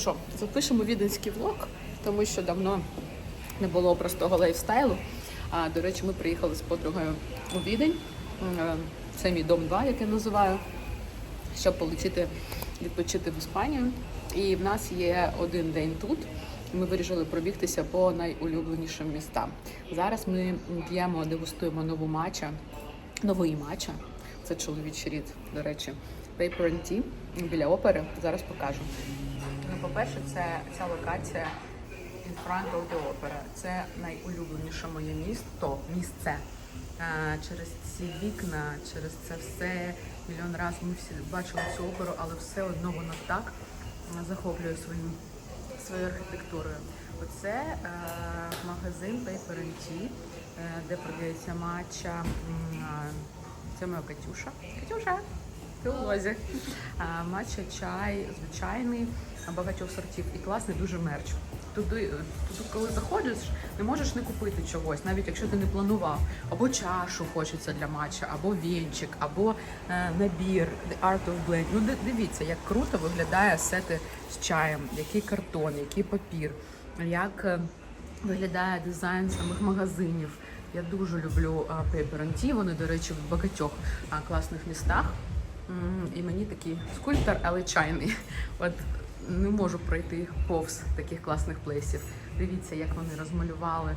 що, запишемо віденський влог, тому що давно не було простого лайфстайлу. А до речі, ми приїхали з подругою у Відень. Е, Це мій дом 2, як я називаю, щоб полетіти відпочити в Іспанію. І в нас є один день тут. Ми вирішили пробігтися по найулюбленішим містам. Зараз ми п'ємо, дегустуємо нову матча, новий матча. Це чоловічий рід, до речі, Paper and Tea біля опери. Зараз покажу. По-перше, це ця локація in front opera. Це найулюбленіше моє місто, місце. Через ці вікна, через це все мільйон разів ми всі бачили цю оперу, але все одно воно так захоплює своїм своєю архітектурою. Оце е, магазин Paper Tea, е, де продається матча. Це моя Катюша. Катюша! Ти у лозі. А, Матча, чай, звичайний, багатьох сортів і класний дуже мерч. Туди, туди, коли заходиш, не можеш не купити чогось, навіть якщо ти не планував. Або чашу хочеться для матча, або вінчик, або е, набір The Art of Blend. Ну дивіться, як круто виглядає сети з чаєм, який картон, який папір, як е, виглядає дизайн самих магазинів. Я дуже люблю а, Paper Tea, Вони, до речі, в багатьох класних містах. І мені такий скульптор, але чайний. От не можу пройти повз таких класних плейсів. Дивіться, як вони розмалювали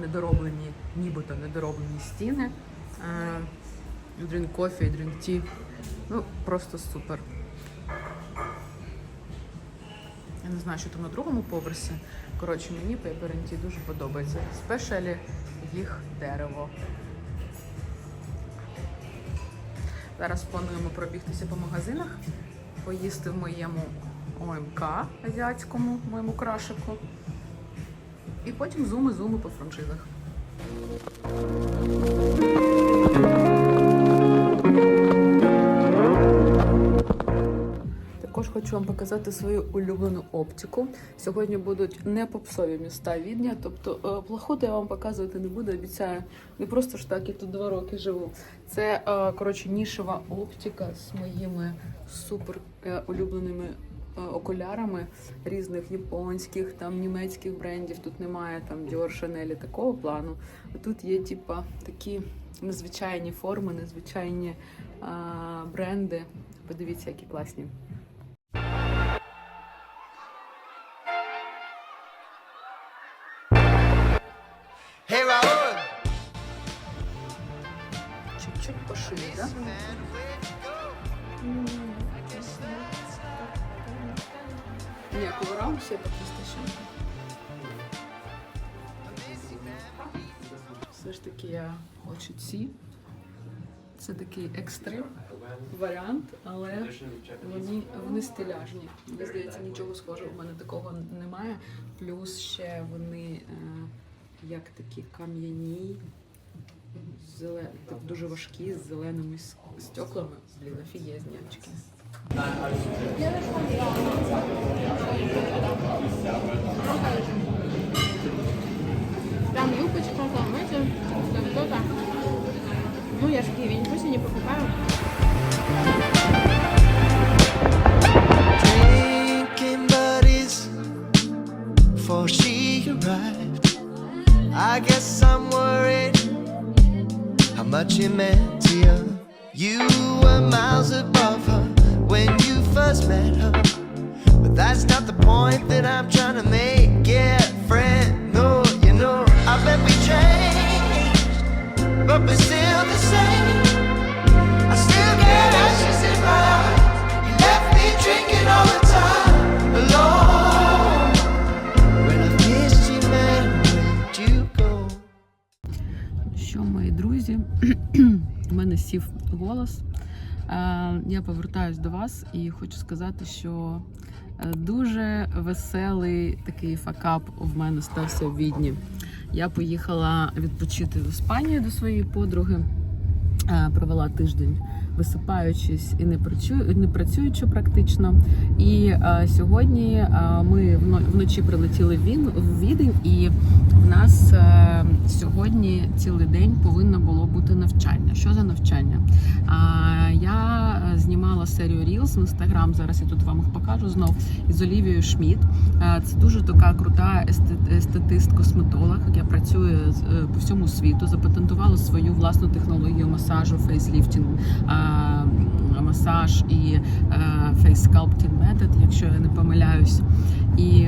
недороблені, нібито недороблені стіни. Drink coffee, drink tea. Ну, просто супер. Я не знаю, що там на другому поверсі. Коротше, мені Tea дуже подобається. Спешалі їх дерево. Зараз плануємо пробігтися по магазинах, поїсти в моєму ОМК азіатському, моєму крашику. І потім зуми-зуми по франшизах. Також хочу вам показати свою улюблену оптику. Сьогодні будуть не попсові міста Відня, тобто е, плохоту я вам показувати не буду, обіцяю. Не просто ж так, я тут два роки живу. Це е, коротше нішева оптика з моїми супер е, улюбленими окулярами різних японських, там німецьких брендів. Тут немає там Dior, Chanel такого плану. А тут є типа такі незвичайні форми, незвичайні е, бренди. Подивіться, які класні. Да? Ніякого раунсу я ще. Все ж таки я хочу ці. Це такий екстрим варіант, але вони, вони стиляжні. Мені здається, нічого схожого в мене такого немає. Плюс ще вони е, як такі кам'яні, зеле... так, дуже важкі, з зеленими стеклами. Блін, офігезні очки. Там юбочка, там это, там кто-то. Ну, я же не пусть не покупаю. before she arrived. I guess I'm worried much it meant to you. You were miles above her when you first met her. But that's not the point that I'm trying to make. Yeah, friend, no, you know, I bet we changed, but we're сів голос. Е, Я повертаюсь до вас і хочу сказати, що е, дуже веселий такий факап в мене стався в Відні. Я поїхала відпочити в Іспанію до своєї подруги. Е, Провела тиждень висипаючись і не працю- не працюючи практично. І е, сьогодні е, ми вночі прилетіли в Відень, і в нас е, сьогодні цілий день повинно було бути навчання. Що за навчання? А, я знімала серію Reels в Instagram, Зараз я тут вам їх покажу знов із Олівією Шмідт. Е, Це дуже така крута естетист-косметолог, з- е, по всьому світу, запатентувала свою власну технологію масажу, фейсліфтінг, е, масаж і е, фейс sculpting метод, якщо я не помиляюсь. І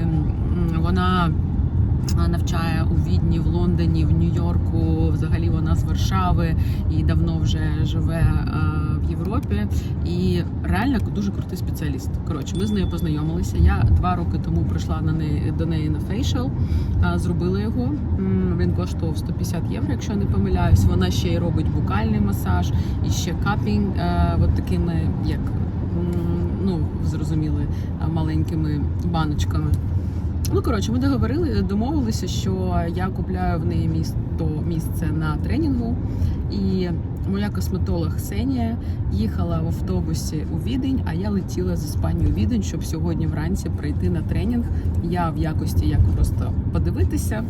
вона навчає у Відні, в Лондоні, в Нью-Йорку. Взагалі вона з Варшави і давно вже живе е, в Європі. І реально дуже крутий спеціаліст. Коротше, ми з нею познайомилися. Я два роки тому прийшла на неї до неї на фейшл, е, зробила його. Він коштував 150 євро, якщо не помиляюсь. Вона ще й робить букальний масаж і ще капінг, е, от такими, як ну зрозуміли, е, маленькими баночками. Ну коротше, ми договорили, домовилися, що я купляю в неї місто місце на тренінгу. І моя косметолог Ксенія їхала в автобусі у Відень, а я летіла з Іспанії у Відень, щоб сьогодні вранці прийти на тренінг. Я в якості як просто подивитися,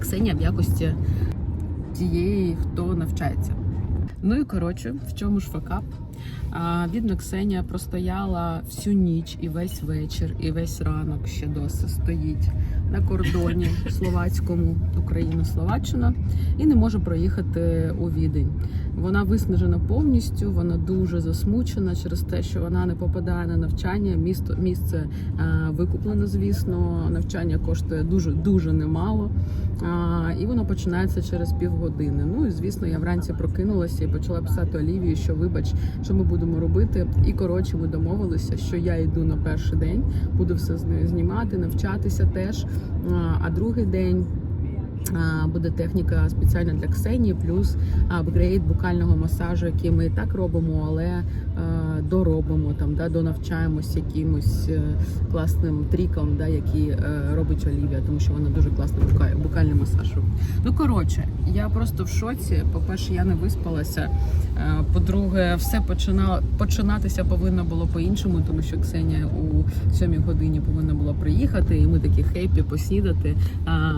Ксенія в якості тієї, хто навчається. Ну і коротше, в чому ж факап? А, Бідна Ксенія простояла всю ніч і весь вечір, і весь ранок ще досі стоїть на кордоні словацькому Україна-Словаччина і не може проїхати у Відень. Вона виснажена повністю, вона дуже засмучена через те, що вона не попадає на навчання. Місто місце а, викуплено, звісно. Навчання коштує дуже дуже немало. І воно починається через півгодини. Ну і звісно, я вранці прокинулася і почала писати Олівії, що вибач, що ми будемо робити. І коротше, ми домовилися, що я йду на перший день, буду все з нею знімати, навчатися теж. А другий день. Буде техніка спеціальна для Ксенії, плюс апгрейд букального масажу, який ми і так робимо, але е, доробимо там, да, донавчаємось якимось е, класним тріком, да, які е, робить Олівія, тому що вона дуже класно букає, букальний масаж. Ну коротше, я просто в шоці. По-перше, я не виспалася. По-друге, все починало починатися повинно було по-іншому, тому що Ксенія у сьомій годині повинна була приїхати, і ми такі хейпі поснідати. А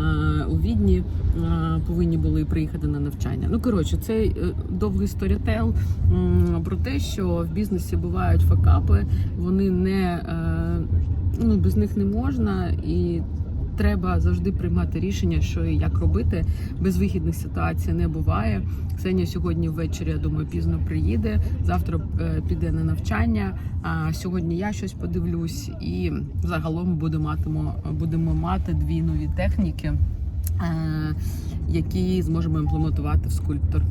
у Відні а, повинні були приїхати на навчання. Ну коротше, це е, довгий сторітел про те, що в бізнесі бувають факапи, вони не е, ну без них не можна і. Треба завжди приймати рішення, що і як робити. Безвихідних ситуацій не буває. Ксенія сьогодні ввечері, я думаю, пізно приїде. Завтра е, піде на навчання. А сьогодні я щось подивлюсь, і загалом будемо матимо, будемо мати дві нові техніки, е, які зможемо імплементувати в скульптор.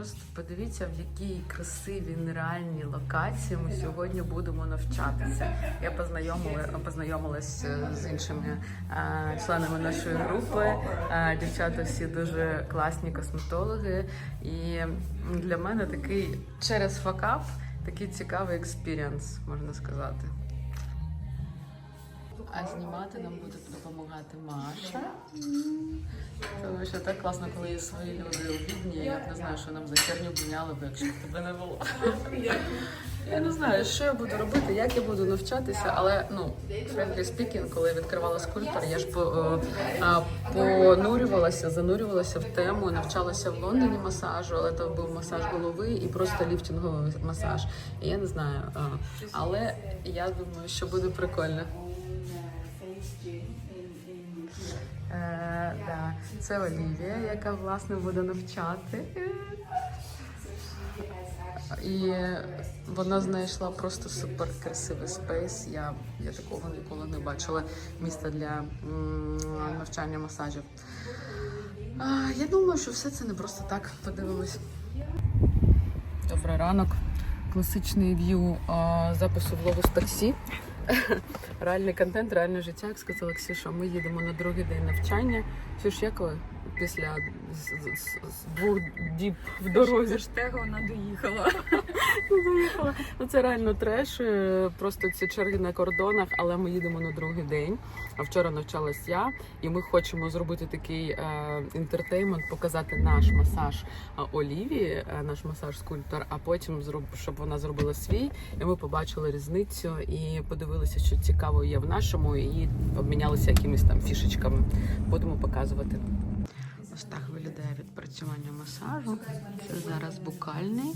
Просто подивіться, в якій красивій нереальній локації ми сьогодні будемо навчатися. Я познайомила, познайомилась е, з іншими е, членами нашої групи. Е, Дівчата всі дуже класні косметологи. І для мене такий через факап такий цікавий експірієнс, можна сказати. А знімати нам буде допомагати Маша. Тому що так класно, коли є свої люди у відні. Я не знаю, що нам за херню б, якщо б тебе не було. Я не знаю, що я буду робити, як я буду навчатися, але ну, frankly speaking, коли я відкривала скульптор, я ж е, а, понурювалася, занурювалася в тему, навчалася в Лондоні масажу, але то був масаж голови і просто ліфтинговий масаж. І я не знаю, а, але я думаю, що буде прикольно. Да. Це Олівія, яка власне буде навчати. І вона знайшла просто супер красивий спейс. Я, я такого ніколи не бачила. Місце для навчання масажів. А, я думаю, що все це не просто так. Подивимось. Добрий ранок. Класичний в'ю запису влогу з таксі. Реальний контент, реальне життя, як сказала Ксюша. Ми їдемо на другий день навчання. Ксюш, як ви після з, з, з двох діб в дорозі. Штегу вона доїхала. Заїхала. Ну це реально треш. е, Просто ці черги на кордонах, але ми їдемо на другий день. А вчора навчалась я, і ми хочемо зробити такий е, інтертеймент, показати наш масаж е, Оліві, наш масаж скульптор, а потім щоб вона зробила свій. І ми побачили різницю і подивилися, що цікаво є в нашому, і обмінялися якимись там фішечками. Будемо показувати. Ось так виглядає відпрацювання масажу. Це зараз букальний.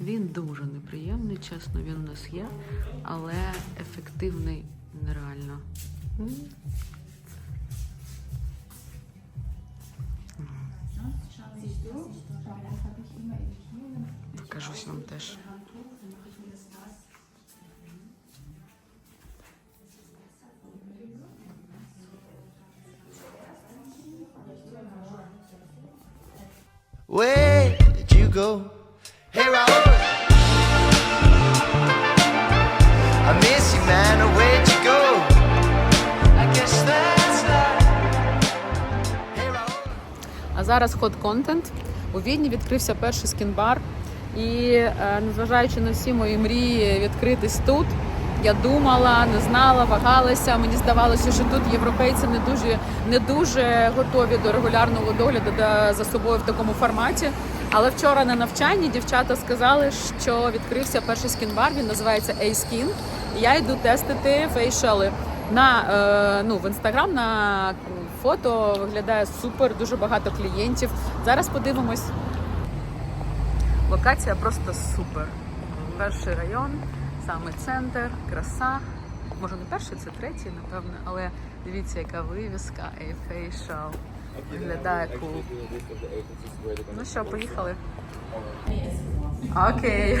Він дуже неприємний, чесно, він у нас є, але ефективний нереально. Покажусь вам теж. Go? Hey, Raul. I miss you, man. Where'd you go? I guess that's life. Hey, Raul. А зараз ход контент. У Відні відкрився перший скінбар. І е, незважаючи на всі мої мрії відкритись тут, я думала, не знала, вагалася. Мені здавалося, що тут європейці не дуже не дуже готові до регулярного догляду за собою в такому форматі. Але вчора на навчанні дівчата сказали, що відкрився перший скінбар. Він називається A-Skin. Я йду тестити фейшали на е, ну в інстаграм на фото виглядає супер, дуже багато клієнтів. Зараз подивимось. Локація просто супер. Перший район, саме центр, краса. Може не перший, це третій, напевно, але дивіться, яка вивіска, A-Facial. Виглядає кул. Ну що, поїхали. Окей.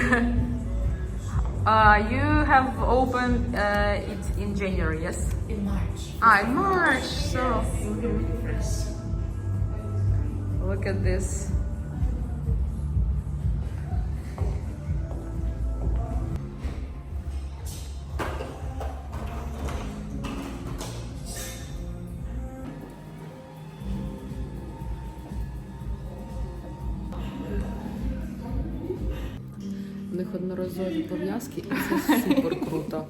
Uh, you have opened uh, it in January, yes? in March. Ah, in March. So look at this. Одноразові пов'язки, і це супер круто.